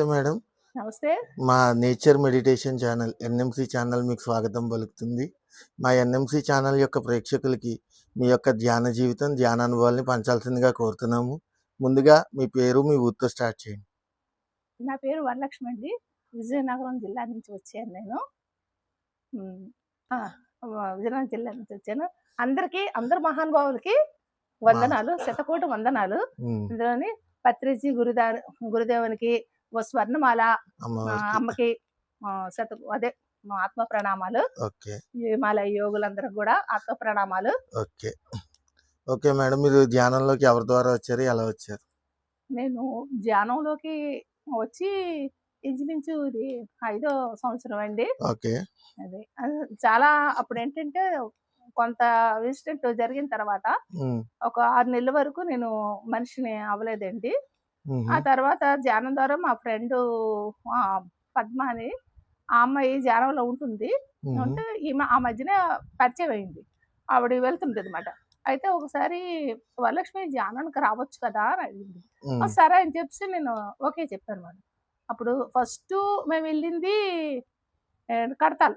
నమస్తే మేడం. నమస్తే. మా nature meditation channel NMC channel మీకు స్వాగతం పలుకుతుంది. మా ఎన్ఎంసి ఛానల్ యొక్క ప్రేక్షకులకి మీ యొక్క ధ్యాన జీవితం ధ్యాన అనుభవాల్ని పంచాల్సిందిగా కోరుతున్నాము. ముందుగా మీ పేరు మీ ఊరితో స్టార్ట్ చేయండి. నా పేరు వరలక్ష్మి అండి. విజయనగరం జిల్లా నుంచి వచ్చాను నేను. విజయనగరం జిల్లా నుంచి వచ్చాను. అందరికీ అందరు మహానుభావులకి వందనాలు శతకోటి వందనాలు. ఇందులోని పత్రిజీ గురుదా గురుదేవునికి స్వర్ణమాల ఆ, అమ్మవారికి అమ్మకి శత అదే ఆత్మ ప్రణామాలు. హిమాలయ యోగులందరికి కూడా ఆత్మ ప్రణామాలు. ఓకే. ఓకే మేడం మీరు ధ్యానంలోకి ఎవరి ద్వారా వచ్చారు? ఎలా వచ్చారు? నేను ధ్యానంలోకి వచ్చి ఇంచుమించు ఇది ఐదో సంవత్సరం అండి. ఓకే. అదే చాలా అప్పుడు ఏంటంటే కొంత ఇన్సిడెంట్ జరిగిన తర్వాత ఒక ఆరు నెలల వరకు నేను మనిషిని అవ్వలేదండి. ఆ తర్వాత ధ్యానం ద్వారా మా ఫ్రెండ్ పద్మ అని ఆ అమ్మాయి ధ్యానంలో ఉంటుంది. ఉంటే ఈమె ఆ మధ్యన పరిచయం అయింది. ఆవిడ వెళ్తుంటుంది అనమాట అయితే ఒకసారి వరలక్ష్మి ధ్యానానికి రావచ్చు కదా అని అడిగింది. సరే అని చెప్పి నేను ఓకే చెప్పాను మేడం. అప్పుడు ఫస్ట్ మేము వెళ్ళింది కడతాల్.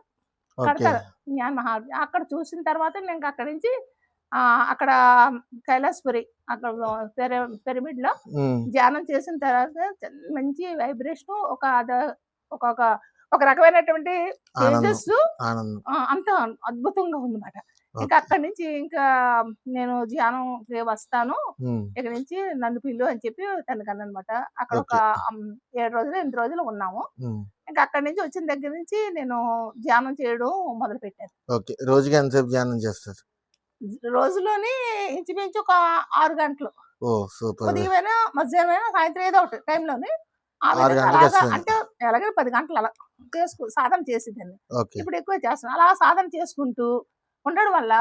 ఓకే. కడతారు జ్ఞాన మహా అక్కడ చూసిన తర్వాత నేను అక్కడి నుంచి అక్కడ కైలాసపురి అక్కడ పెర పిరమిడ్లో ధ్యానం చేసిన తర్వాత మంచి వైబ్రేషన్ ఒక ఒక ఒక రకమైనటువంటి తేజస్సు అంత అద్భుతంగా ఉందన్నమాట. ఇంకా అక్కడి నుంచి ఇంకా నేను ధ్యానం వస్తాను. ఇక్కడ నుంచి నన్ను పిల్లు అని చెప్పి తనకు అన్నమాట. అక్కడ ఒక ఏడు రోజులు ఎనిమిది రోజులు ఉన్నాము. ఇంకా అక్కడి నుంచి వచ్చిన దగ్గర నుంచి నేను ధ్యానం చేయడం మొదలు పెట్టాను ఓకే. రోజుకి ఎంతసేపు ధ్యానం చేస్తారు? రోజులోని ఇంచుమించు ఒక ఆరు గంటలు. ఉదయమైనా మధ్యాహ్నమైనా సాయంత్రం ఏదో ఒకటి టైంలోని అంటే ఎలాగైనా పది గంటలు అలా చేసుకు సాధన చేసేదాన్ని. ఇప్పుడు ఎక్కువ చేస్తున్నాను. అలా సాధన చేసుకుంటూ ఉండడం వల్ల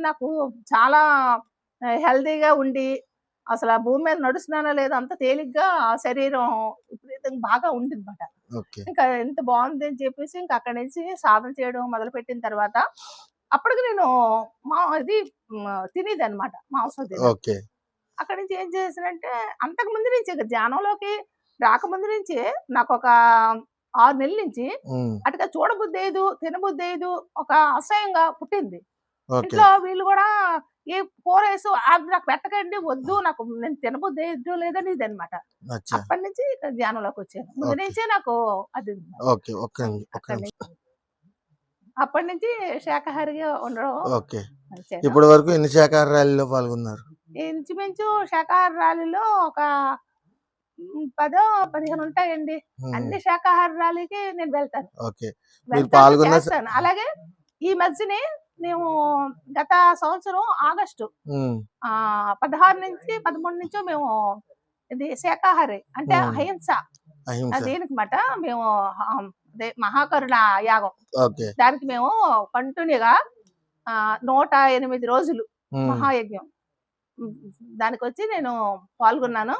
నాకు చాలా హెల్తీగా ఉండి అసలు ఆ భూమి మీద నడుస్తున్నానో లేదో అంత తేలిగ్గా ఆ శరీరం విపరీతంగా బాగా ఓకే. ఇంకా ఎంత బాగుంది అని చెప్పేసి ఇంకా అక్కడి నుంచి సాధన చేయడం మొదలు పెట్టిన తర్వాత అప్పటికి నేను మా ఇది తినేది అనమాట మాంసం తినేది. ఓకే. అక్కడి నుంచి ఏం చేసానంటే అంతకు ముందు నుంచి ఇక ధ్యానంలోకి రాకముందు నుంచి నాకు ఒక ఆరు నెలల నుంచి అటుగా చూడబుద్ధి అయ్యదు తినబుద్ధి ఒక అసహ్యంగా పుట్టింది. ఇంట్లో వీళ్ళు కూడా ఏ కూర వేసు అది నాకు పెట్టకండి వద్దు నాకు నేను తినబుద్ధి అయ్యదు లేదని ఇది అనమాట అప్పటి నుంచి ధ్యానంలోకి వచ్చాను. ముందు నుంచే నాకు అది ఉంది. ఓకే ఒక్క నిమిషం ఒక్క అక్కడి నిమిషం నుంచి అప్పటి నుంచి శాకాహారిగా ఉండడం ఓకే. ఇప్పటి వరకు ఎన్ని శాఖాహార ర్యాలీలో పాల్గొన్నారు? ఇంచుమించు శాకాహార ర్యాలీలో ఒక పదో పదిహేను ఉంటాయండి. అన్ని శాకాహార ర్యాలీకి నేను వెళ్తాను. ఓకే. మీరు పాల్గొన్న అలాగే ఈ మధ్యనే మేము గత సంవత్సరం ఆగస్టు పదహారు నుంచి పదమూడు నుంచో మేము ఇది శాకాహారి అంటే అహింస. అహింస. దేనికి మాట మేము అదే మహాకరుణ యాగం. దానికి మేము కంటిన్యూగా ఆ, నూట ఎనిమిది రోజులు మహాయజ్ఞం. దానికి వచ్చి నేను పాల్గొన్నాను.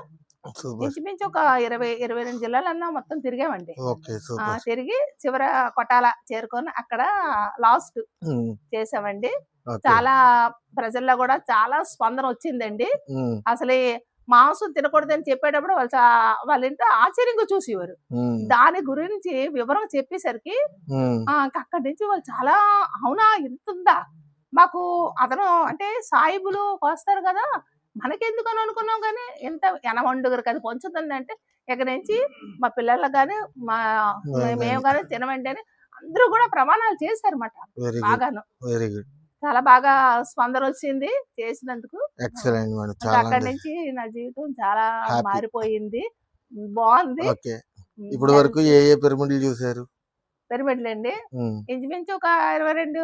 ఇంచుమించు ఒక ఇరవై ఇరవై రెండు జిల్లాలన్నా మొత్తం తిరిగామండి. తిరిగి చివర కొట్టాల చేరుకొని అక్కడ లాస్ట్ చేసామండి చాలా ప్రజల్లో కూడా చాలా స్పందన వచ్చిందండి. అసలు మాంసం తినకూడదని చెప్పేటప్పుడు వాళ్ళు వాళ్ళ ఇంట్లో ఆశ్చర్యంగా చూసేవారు. దాని గురించి వివరం చెప్పేసరికి అక్కడి నుంచి వాళ్ళు చాలా అవునా ఇంత ఉందా? మాకు అతను అంటే సాయిబులు వస్తారు కదా మనకెందుకు అని అనుకున్నాం కానీ ఎంత ఎనవండుగురు కదా పంచుతుంది అంటే ఇక్కడి నుంచి మా పిల్లలకు కానీ మా మేము కానీ తినమండి అని అందరూ కూడా ప్రమాణాలు చేశారన్నమాట. వెరీ గుడ్ బాగాను. వెరీ గుడ్ చాలా బాగా స్పందన వచ్చింది చేసినందుకు. Excellent madam. అక్కడి నుంచి నా జీవితం చాలా మారిపోయింది. బాగుంది. ఓకే. ఇప్పటి వరకు ఏ ఏ పిరమిడ్లు చూసారు పిరమిడ్లు అండి ఇంచుమించు ఒక ఇరవై రెండు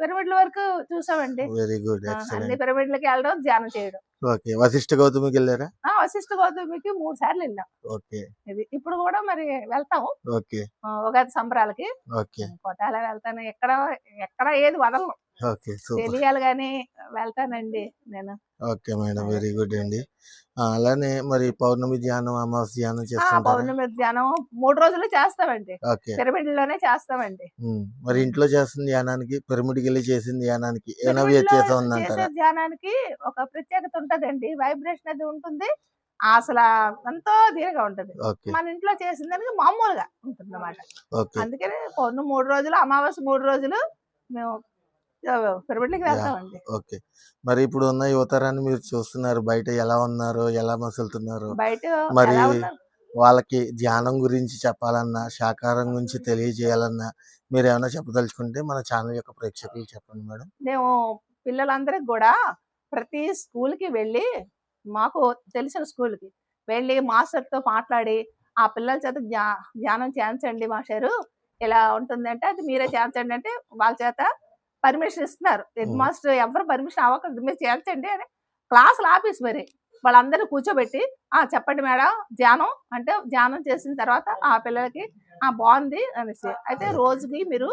పిరమిడ్ల వరకు చూసామండి. Very good. అన్ని పిరమిడ్లకి వెళ్ళడం ధ్యానం చేయడం. ఓకే. వశిష్ఠ గౌతమికి వెళ్ళారా? ఆ వశిష్ఠ గౌతమికి మూడు సార్లు వెళ్ళాం. ఓకే. ఇది ఇప్పుడు కూడా మరి వెళ్తాము. ఓకే. ఉగాది సంబరాలకి. ఓకే. కొట్టాల వెళ్తాను. ఎక్కడ ఎక్కడ ఏది వదలను. ఓకే. తెలియాలి కానీ వెళ్తానండి నేను. Okay madam. వెరీ గుడ్ అండి. అలానే మరి పౌర్ణమి ధ్యానం అమావాస్య ధ్యానం ఆ చేస్తుంటారా? పౌర్ణమి ధ్యానం మూడు రోజులు చేస్తామండి. ఓకే. పిరమిడ్లోనే చేస్తామండి. మరి ఇంట్లో చేస్తున్న ధ్యానానికి పిరమిడ్కి వెళ్ళి చేసిన ధ్యానానికి ఏమైనా పిరమిడ్ వ్యత్యాసం ఉందంటారా? ధ్యానానికి ఒక ప్రత్యేకత ఉంటదండి. వైబ్రేషన్ అది ఉంటుంది. అసలు ఎంతో దీనిగా ఉంటది. మన ఇంట్లో చేసిన దానికి మామూలుగా ఉంటుంది అన్నమాట ఓకే. అందుకని కొన్ని మూడు రోజులు అమావాస్య మూడు రోజులు మేము పిరమిడ్లకి వెళ్తామండి. ఓకే. మరి ఇప్పుడు ఉన్న యువతరాన్ని మీరు చూస్తున్నారు. బయట ఎలా ఉన్నారు? ఎలా మసులుతున్నారు? బయట మరి? వాళ్ళకి ధ్యానం గురించి చెప్పాలన్నా శాకాహారం గురించి తెలియజేయాలన్నా మీరు ఏమైనా చెప్పదలుచుకుంటే మన ఛానల్ యొక్క ప్రేక్షకులు చెప్పండి మేడం. మేము పిల్లలందరికి కూడా ప్రతి స్కూల్కి వెళ్ళి మాకు తెలిసిన స్కూల్కి వెళ్ళి మాస్టర్తో మాట్లాడి ఆ పిల్లల చేత ధ్యా- ధ్యానం చేయించండి మాస్టారు. ఇలా ఉంటుందంటే అది మీరే చేయించండి అంటే వాళ్ళ చేత పర్మిషన్ ఇస్తున్నారు. హెడ్. మాస్టర్ ఎవరు పర్మిషన్ అవ్వకూడదు మీరు చేయించండి అని క్లాసులు ఆఫీస్ మరి వాళ్ళందరినీ కూర్చోబెట్టి ఆ చెప్పండి మేడం ధ్యానం అంటే ధ్యానం చేసిన తర్వాత ఆ పిల్లలకి ఆ బాగుంది అనేసి. అయితే రోజుకి మీరు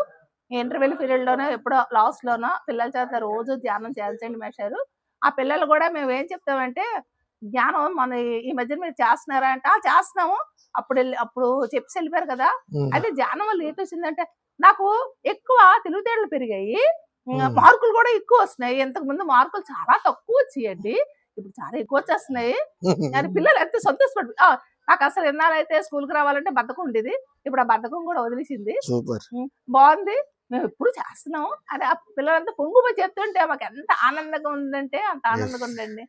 ఇంటర్వెల్ పీరియడ్ లోనో ఎప్పుడో లాస్ట్ లోనో పిల్లల చేత రోజు ధ్యానం చేయించండి మేషారు ఆ పిల్లలు కూడా మేము ఏం చెప్తామంటే ధ్యానం మన ఈ- ఈ మధ్య మీరు చేస్తున్నారా? అంటే "ఆ, చేస్తున్నాము. అప్పుడు వెళ్ళి- అప్పుడు చెప్పి వెళ్ళిపోయారు కదా. అయితే ధ్యానం వల్ల ఏంటి వచ్చిందంటే నాకు ఎక్కువ తెలివితేటలు పెరిగాయి. మార్కులు కూడా ఎక్కువ వస్తున్నాయి. ఇంతకు ముందు మార్కులు చాలా తక్కువ వచ్చాయండి. ఇప్పుడు చాలా ఎక్కువ వచ్చేస్తున్నాయి. కానీ పిల్లలు ఎంత సంతోషపడి "ఆ, నాకు అసలు ఎన్నాళ్ళైతే స్కూల్కి రావాలంటే బద్ధకం ఉండేది. ఇప్పుడు ఆ బద్ధకం కూడా వదిలేసింది. బాగుంది. మేము ఎప్పుడు చేస్తున్నాము అని ఆ పిల్లలంతా పొంగుపోయి చెప్తుంటే మాకు ఎంత ఆనందంగా ఉందంటే అంత ఆనందంగా ఉందండి.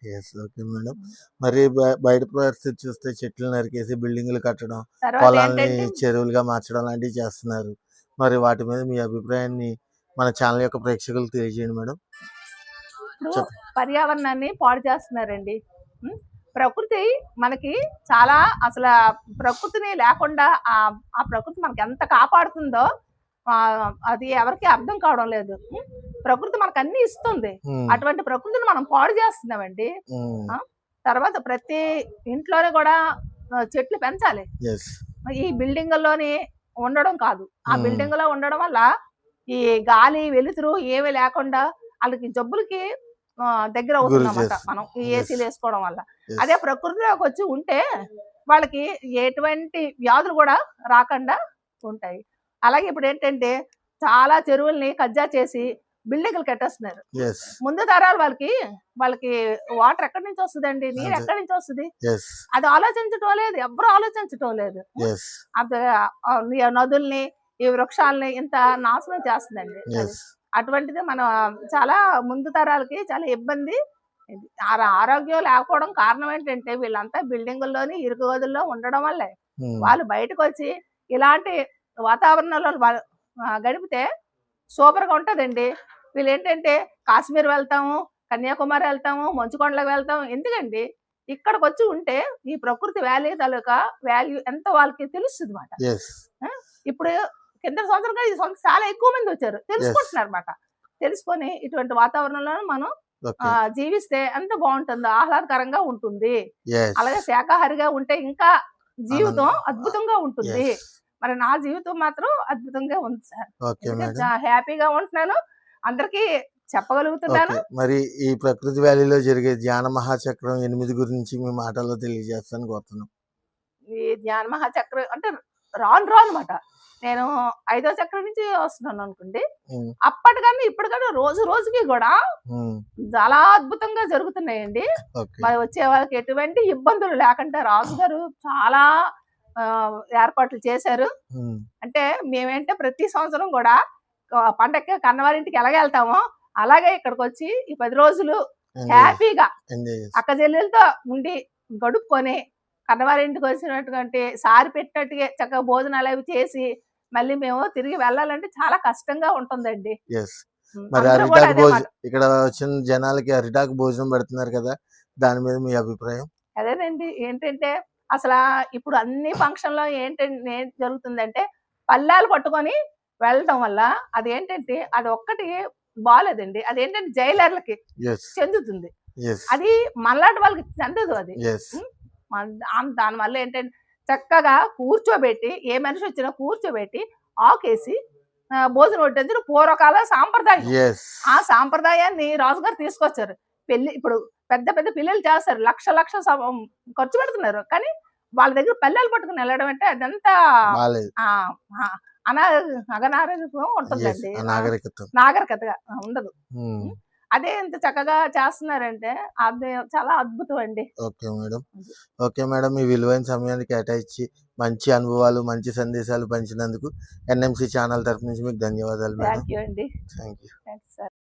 Okay madam. మరి బయట పరిస్థితి చూస్తే చెట్లు నరికేసి బిల్డింగ్లు కట్టడం పొలాల్ని ఏంటంటే చెరువులుగా మార్చడం లాంటివి చేస్తున్నారు. మరి వాటి మీద మీ అభిప్రాయాన్ని మన ఛానల్ యొక్క ప్రేక్షకులకు తెలియజేయండి మేడం. పర్యావరణాన్ని పాడు చేస్తున్నారండి? ప్రకృతి మనకి చాలా అసలు ప్రకృతిని లేకుండా ఆ ఆ ప్రకృతి మనకి ఎంత కాపాడుతుందో అది ఎవరికి అర్థం కావడం లేదు? ప్రకృతి మనకు అన్ని ఇస్తుంది అటువంటి ప్రకృతిని మనం పాడు చేస్తున్నామండి? తర్వాత ప్రతి ఇంట్లోనే కూడా చెట్లు పెంచాలి ఈ బిల్డింగుల్లోని ఉండడం కాదు ఆ. బిల్డింగ్లో ఉండడం వల్ల ఈ గాలి వెలుతురు ఏమీ లేకుండా వాళ్ళకి జబ్బులకి దగ్గర అవుతుందన్నమాట. మనం ఈ. ఏసీలు వేసుకోవడం వల్ల. అదే ప్రకృతిలోకి వచ్చి ఉంటే వాళ్ళకి ఎటువంటి వ్యాధులు కూడా రాకుండా ఉంటాయి అలాగే ఇప్పుడు ఏంటంటే చాలా చెరువుల్ని కజ్జా చేసి బిల్డింగ్లు కట్టేస్తున్నారు. ముందు తరాలు వాళ్ళకి వాళ్ళకి వాటర్ ఎక్కడి నుంచి వస్తుందండి? నీరు. ఎక్కడి నుంచి వస్తుంది? అది ఆలోచించటం లేదు ఎవరు ఆలోచించటం లేదు. అది నదుల్ని ఈ వృక్షాలని ఇంత నాశనం చేస్తుందండి. అటువంటిది మన చాలా ముందు తరాలకి చాలా ఇబ్బంది. ఆరోగ్యం లేకపోవడం కారణం ఏంటంటే వీళ్ళంతా బిల్డింగుల్లోని ఇరుకు గదుల్లో ఉండడం వల్లే. వాళ్ళు బయటకు వచ్చి ఇలాంటి వాతావరణంలో గడిపితే సూపర్గా ఉంటదండి. వీళ్ళు ఏంటంటే కాశ్మీర్ వెళ్తాము కన్యాకుమారి వెళ్తాము మంచుకొండలకు వెళ్తాము ఎందుకండి? ఇక్కడికి వచ్చి ఉంటే ఈ ప్రకృతి వాల్యూ తాలూకా వాల్యూ ఎంత వాళ్ళకి తెలుస్తుంది అనమాట ఇప్పుడు కింద సంవత్సరం కాదు, ఈ సంవత్సరం చాలా ఎక్కువ మంది వచ్చారు. తెలుసుకుంటున్నారు అనమాట తెలుసుకొని ఇటువంటి వాతావరణంలో మనం జీవిస్తే ఎంత బాగుంటుందో ఆహ్లాదకరంగా ఉంటుంది. అలాగే శాకాహారిగా ఉంటే ఇంకా జీవితం. అద్భుతంగా ఉంటుంది. మరి నా జీవితం మాత్రం అద్భుతంగా ఉంది సార్. హ్యాపీగా ఉంటున్నాను. అందరికి చెప్పగలుగుతున్నాను. మరి ఈ ప్రకృతి వ్యాలీలో జరిగే ధ్యాన మహాచక్రం ఎనిమిది గురించి మీ మాటల్లో తెలియజేస్తాను కోరుతున్నాం. ఈ జ్ఞాన మహాచక్రం అంటే రాను రాను అనమాట నేను ఐదో చక్రం నుంచి వస్తున్నాను అనుకోండి. అప్పటికన్నా ఇప్పటికన్నా రోజు రోజుకి కూడా చాలా అద్భుతంగా జరుగుతున్నాయండి. మరి వచ్చే వాళ్ళకి ఎటువంటి ఇబ్బందులు లేకుండా రాజు గారు చాలా ఏర్పాట్లు చేశారు. అంటే మేమేంటే ప్రతి సంవత్సరం కూడా పండక్కి కన్నవారింటికి ఎలాగ వెళ్తామో అలాగే ఇక్కడికి వచ్చి ఈ పది రోజులు హ్యాపీగా. అక్క చెల్లెలతో ఉండి గడుపుకొని కన్నవారింటికి వచ్చినటువంటి సారి పెట్టినట్టుగా చక్కగా భోజనాలు అవి చేసి మళ్ళీ మేము తిరిగి వెళ్ళాలంటే చాలా కష్టంగా ఉంటుందండి. మరి అరిటాకు భోజనం. ఇక్కడ వచ్చిన జనాలకి అరిటాకు భోజనం పెడుతున్నారు కదా దాని మీద మీ అభిప్రాయం? అదేనండి. ఏంటంటే అసలు ఇప్పుడు అన్ని ఫంక్షన్లో ఏంటంటే ఏం జరుగుతుందంటే పల్లాలు పట్టుకొని వెళ్ళడం వల్ల అది ఏంటంటే అది ఒక్కటి బాగాలేదండి అదేంటంటే జైలర్లకి చెందుతుంది. అది మనలాంటి వాళ్ళకి చెందదు అది. దానివల్ల ఏంటంటే చక్కగా కూర్చోబెట్టి ఏ మనిషి వచ్చినా కూర్చోబెట్టి ఆకేసి భోజనం వడ్డించడం పూర్వకాల సాంప్రదాయం. ఆ సాంప్రదాయాన్ని రాజుగారు తీసుకొచ్చారు. పెళ్ళి ఇప్పుడు పెద్ద పెద్ద పిల్లలు చేస్తారు. లక్ష లక్ష ఖర్చు పెడుతున్నారు. కానీ వాళ్ళ దగ్గర పల్లెలు పట్టుకుని వెళ్ళడం అంటే అదంతా అనా అగనాగరికం ఎస్ ఉంటుందండి నాగరికత నాగరికతగా ఉండదు. అదే ఇంత చక్కగా చేస్తున్నారంటే అది చాలా అద్భుతం అండి. Okay madam. ఓకే మేడం మీ విలువైన సమయాన్ని కేటాయించి మంచి అనుభవాలు మంచి సందేశాలు పంచినందుకు ఎన్ఎంసి ఛానల్ తరఫు నుంచి మీకు ధన్యవాదాలు మేడం. థ్యాంక్ యూ అండి. Thank you. సార్.